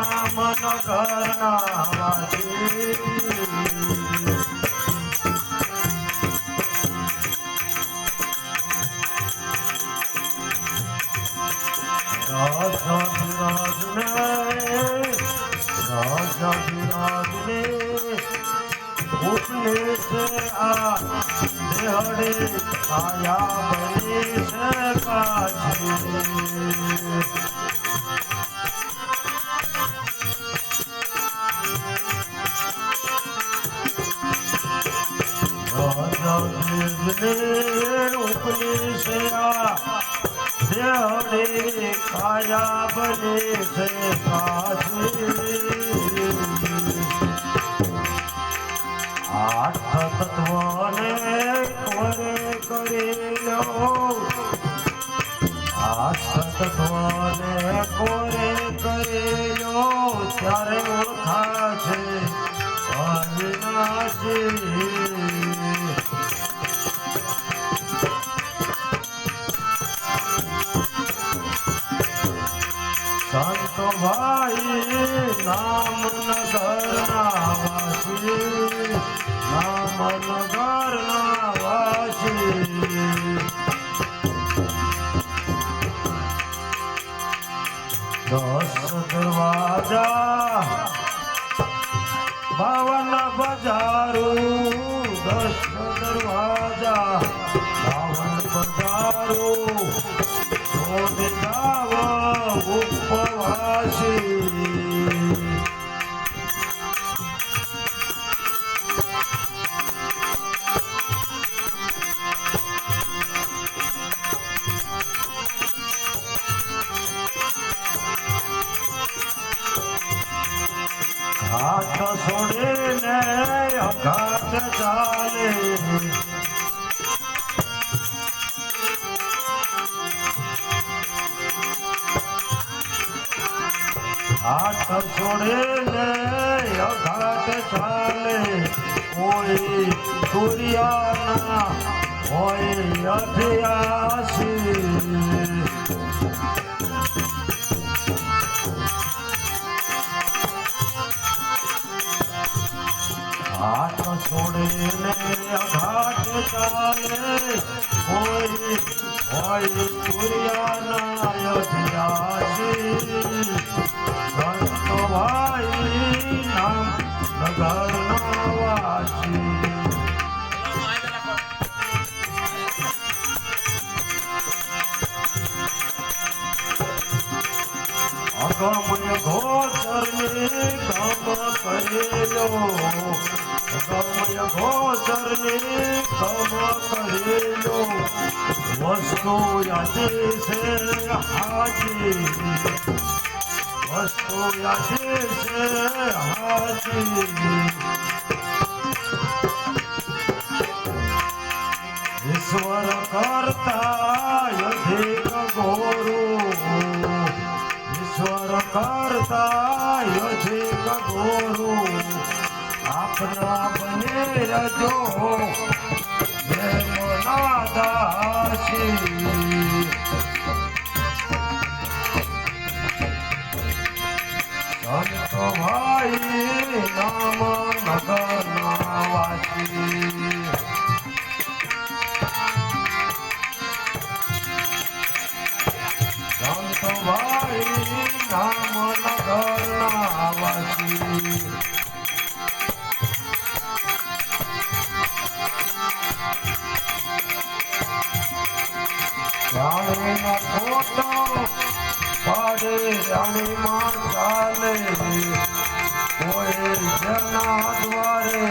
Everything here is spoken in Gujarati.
નામ નગરના વાસી રાજા વિરાજને રાજા વિરાજને ઉપલેશ આ દેહડે આયા બને છે દેહડે કાયા બને છે આઠ તત્વને કોરે કરેલો આઠ તત્વને કોરે કરેલો ત્યારે ઓળખાશે દરવાજા બાવન બજારું દસ દરવાજા બાવન બજારું હાથ છોડીને અઘાત ચાલે હાથ છોડીને અઘાત ચાલે કોઈ સૂર્યાના હોય અભ્યાસી હાથ છોડીને અઘાટ ચાલે કોઈ હોય સૂર્યાના અભ્યાસી સંતો ભાઈ નામ નગરના વાસી. કામ કરેલો. અગમય ઘોષરને કામ કરેલો. વસ્તુ યાદે છે હાજી વસ્તુ યાદે છે હાજી ઈશ્વર કરતા અધિક ગોરુ. ઈશ્વર અધિક ગોરુ આપના બને રજો પ્રેમના દાસી સંતો ભાઈ ચાલે કોઈ જના દ્વારે